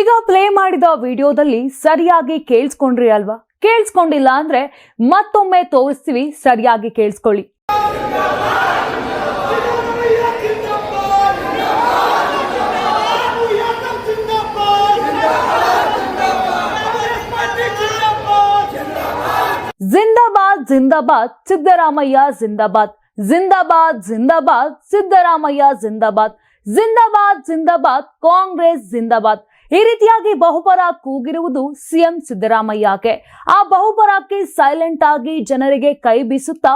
ಈಗ ಪ್ಲೇ ಮಾಡಿದ ವಿಡಿಯೋದಲ್ಲಿ ಸರಿಯಾಗಿ ಕೇಳಿಸ್ಕೊಂಡ್ರಿ ಅಲ್ವಾ? ಕೇಳಿಸ್ಕೊಂಡಿಲ್ಲ ಅಂದ್ರೆ ಮತ್ತೊಮ್ಮೆ ತೋರಿಸ್ತೀವಿ, ಸರಿಯಾಗಿ ಕೇಳಿಸ್ಕೊಳ್ಳಿ. ಜಿಂದಾಬಾದ್ ಜಿಂದಾಬಾದ್, ಸಿದ್ದರಾಮಯ್ಯ, ಜಿಂದಾಬಾದ್. ಜಿಂದಾಬಾದ್ ಜಿಂದಾಬಾದ್, ಸಿದ್ದರಾಮಯ್ಯ, ಜಿಂದಾಬಾದ್. ಜಿಂದಾಬಾದ್ ಜಿಂದಾಬಾದ್, ಕಾಂಗ್ರೆಸ್, ಜಿಂದಾಬಾದ್. ಈ ರೀತಿಯಾಗಿ ಬಹುಪರ ಕೂಗಿರುವುದು ಸಿಎಂ ಸಿದ್ದರಾಮಯ್ಯಗೆ. ಆ ಬಹುಪರಕ್ಕೆ ಸೈಲೆಂಟ್ ಆಗಿ ಜನರಿಗೆ ಕೈ ಬೀಸುತ್ತಾ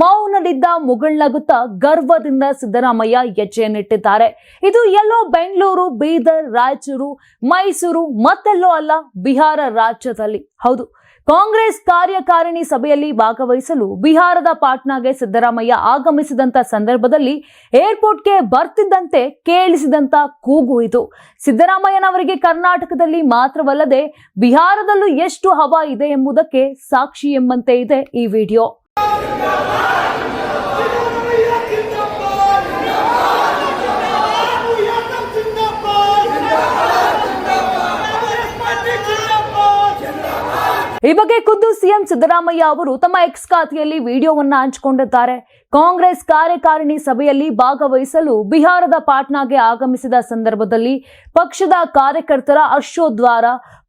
ಮೌನದಿಂದ ಮುಗುಳ್ನಗುತ್ತಾ ಗರ್ವದಿಂದ ಸಿದ್ದರಾಮಯ್ಯ ಹೆಜ್ಜೆಯನ್ನಿಟ್ಟಿದ್ದಾರೆ ಇದು ಎಲ್ಲೋ ಬೆಂಗಳೂರು, ಬೀದರ್, ರಾಯಚೂರು, ಮೈಸೂರು ಮತ್ತೆಲ್ಲೋ ಅಲ್ಲ, ಬಿಹಾರ ರಾಜ್ಯದಲ್ಲಿ. ಹೌದು. ಕಾಂಗ್ರೆಸ್ ಕಾರ್ಯಕಾರಿಣಿ ಸಭೆಯಲ್ಲಿ ಭಾಗವಹಿಸಲು ಬಿಹಾರದ ಪಾಟ್ನಾಗೆ ಸಿದ್ದರಾಮಯ್ಯ ಆಗಮಿಸಿದಂತ ಸಂದರ್ಭದಲ್ಲಿ ಏರ್ಪೋರ್ಟ್ಗೆ ಬರ್ತಿದ್ದಂತೆ ಕೇಳಿಸಿದಂತ ಕೂಗು ಇದು. ಸಿದ್ದರಾಮಯ್ಯನವರಿಗೆ ಕರ್ನಾಟಕದಲ್ಲಿ ಮಾತ್ರವಲ್ಲದೆ ಬಿಹಾರದಲ್ಲೂ ಎಷ್ಟು ಹವಾ ಇದೆ ಎಂಬುದಕ್ಕೆ ಸಾಕ್ಷಿ ಎಂಬಂತೆ ಇದೆ ಈ ವಿಡಿಯೋ ಈ ಬಗ್ಗೆ ಖುದ್ದು ಸಿಎಂ ಸಿದ್ದರಾಮಯ್ಯ ಅವರು ತಮ್ಮ ಎಕ್ಸ್ ಖಾತೆಯಲ್ಲಿ ವಿಡಿಯೋವನ್ನು ಹಂಚಿಕೊಂಡಿದ್ದಾರೆ. ಕಾಂಗ್ರೆಸ್ ಕಾರ್ಯಕಾರಿಣಿ ಸಭೆಯಲ್ಲಿ ಭಾಗವಹಿಸಲು ಬಿಹಾರದ ಪಾಟ್ನಾಗೆ ಆಗಮಿಸಿದ ಸಂದರ್ಭದಲ್ಲಿ ಪಕ್ಷದ ಕಾರ್ಯಕರ್ತರ ಹರ್ಷೋದ್ವಾರ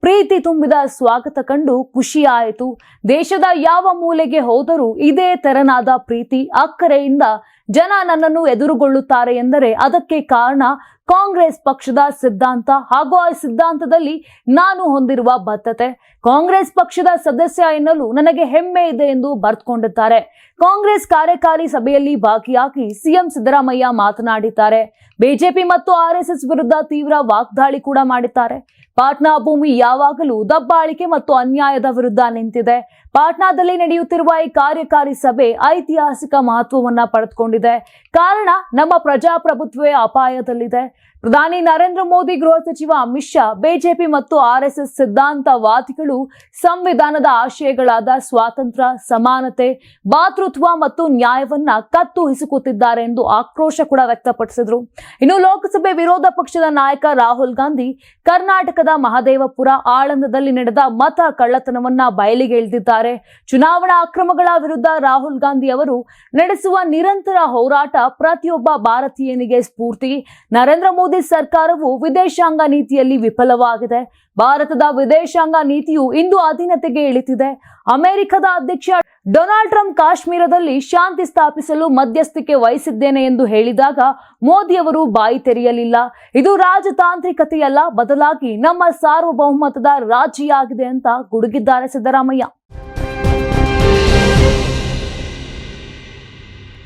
ಪ್ರೀತಿ ತುಂಬಿದ ಸ್ವಾಗತ ಕಂಡು ಖುಷಿಯಾಯಿತು. ದೇಶದ ಯಾವ ಮೂಲೆಗೆ ಹೋದರೂ ಇದೇ ತೆರನಾದ ಪ್ರೀತಿ, ಅಕ್ಕರೆಯಿಂದ ಜನ ನನ್ನನ್ನು ಎದುರುಗೊಳ್ಳುತ್ತಾರೆ ಎಂದರೆ ಅದಕ್ಕೆ ಕಾರಣ ಕಾಂಗ್ರೆಸ್ ಪಕ್ಷದ ಸಿದ್ಧಾಂತ. ಹಾಗೂ ಆ ಸಿದ್ಧಾಂತದಲ್ಲಿ ನಾನು ಹೊಂದಿರುವ ಬದ್ಧತೆ. ಕಾಂಗ್ರೆಸ್ ಪಕ್ಷದ ಸದಸ್ಯ ಎನ್ನಲು ನನಗೆ ಹೆಮ್ಮೆ ಇದೆ ಎಂದು ಬರೆದುಕೊಂಡಿದ್ದಾರೆ ಕಾಂಗ್ರೆಸ್ ಕಾರ್ಯಕಾರಿ ಸಭೆಯಲ್ಲಿ ಭಾಗಿಯಾಗಿ ಸಿಎಂ ಸಿದ್ದರಾಮಯ್ಯ ಮಾತನಾಡಿದ್ದಾರೆ. ಬಿಜೆಪಿ ಮತ್ತು ಆರ್ಎಸ್ಎಸ್ ವಿರುದ್ಧ ತೀವ್ರ ವಾಗ್ದಾಳಿ ಕೂಡ ಮಾಡಿದ್ದಾರೆ. ಪಾಟ್ನಾ ಭೂಮಿ ಯಾವಾಗಲೂ ದಬ್ಬಾಳಿಕೆ ಮತ್ತು ಅನ್ಯಾಯದ ವಿರುದ್ಧ ನಿಂತಿದೆ. ಪಾಟ್ನಾದಲ್ಲಿ ನಡೆಯುತ್ತಿರುವ ಈ ಕಾರ್ಯಕಾರಿ ಸಭೆ ಐತಿಹಾಸಿಕ ಮಹತ್ವವನ್ನ ಪಡೆದುಕೊಂಡಿದೆ. ಕಾರಣ, ನಮ್ಮ ಪ್ರಜಾಪ್ರಭುತ್ವವೇ ಅಪಾಯದಲ್ಲಿದೆ. ಪ್ರಧಾನಿ ನರೇಂದ್ರ ಮೋದಿ ಗೃಹ ಸಚಿವ ಅಮಿತ್ ಶಾ, ಬಿಜೆಪಿ ಮತ್ತು ಆರ್ಎಸ್ಎಸ್ ಸಿದ್ಧಾಂತವಾದಿಗಳು ಸಂವಿಧಾನದ ಆಶಯಗಳಾದ ಸ್ವಾತಂತ್ರ್ಯ, ಸಮಾನತೆ, ಭಾತೃತ್ವ ಮತ್ತು ನ್ಯಾಯವನ್ನ ಕತ್ತು ಹಿಸುಕುತ್ತಿದ್ದಾರೆ ಎಂದು ಆಕ್ರೋಶ ಕೂಡ ವ್ಯಕ್ತಪಡಿಸಿದ್ರು. ಇನ್ನು ಲೋಕಸಭೆ ವಿರೋಧ ಪಕ್ಷದ ನಾಯಕ ರಾಹುಲ್ ಗಾಂಧಿ ಕರ್ನಾಟಕದ ಮಹದೇವಪುರ ಆಳಂದದಲ್ಲಿ ನಡೆದ ಮತ ಕಳ್ಳತನವನ್ನ ಬಯಲಿಗೆ ಇಳಿದಿದ್ದಾರೆ. ಚುನಾವಣಾ ಅಕ್ರಮಗಳ ವಿರುದ್ಧ ರಾಹುಲ್ ಗಾಂಧಿ ಅವರು ನಡೆಸುವ ನಿರಂತರ ಹೋರಾಟ ಪ್ರತಿಯೊಬ್ಬ ಭಾರತೀಯನಿಗೆ ಸ್ಫೂರ್ತಿ. ನರೇಂದ್ರ ಮೋದಿ ಸರ್ಕಾರವು ವಿದೇಶಾಂಗ ನೀತಿಯಲ್ಲಿ ವಿಫಲವಾಗಿದೆ. ಭಾರತದ ವಿದೇಶಾಂಗ ನೀತಿಯು ಇಂದು ಅಧೀನತೆಗೆ ಇಳಿತಿದೆ. ಅಮೆರಿಕದ ಅಧ್ಯಕ್ಷ ಡೊನಾಲ್ಡ್ ಟ್ರಂಪ್ ಕಾಶ್ಮೀರದಲ್ಲಿ ಶಾಂತಿ ಸ್ಥಾಪಿಸಲು ಮಧ್ಯಸ್ಥಿಕೆ ವಹಿಸಿದ್ದೇನೆ ಎಂದು ಹೇಳಿದಾಗ ಮೋದಿಯವರು ಬಾಯಿ ತೆರೆಯಲಿಲ್ಲ. ಇದು ರಾಜತಾಂತ್ರಿಕತೆಯಲ್ಲ, ಬದಲಾಗಿ ನಮ್ಮ ಸಾರ್ವಭೌಮತದ ರಾಜಿಯಾಗಿದೆ ಅಂತ ಗುಡುಗಿದ್ದಾರೆ ಸಿದ್ದರಾಮಯ್ಯ.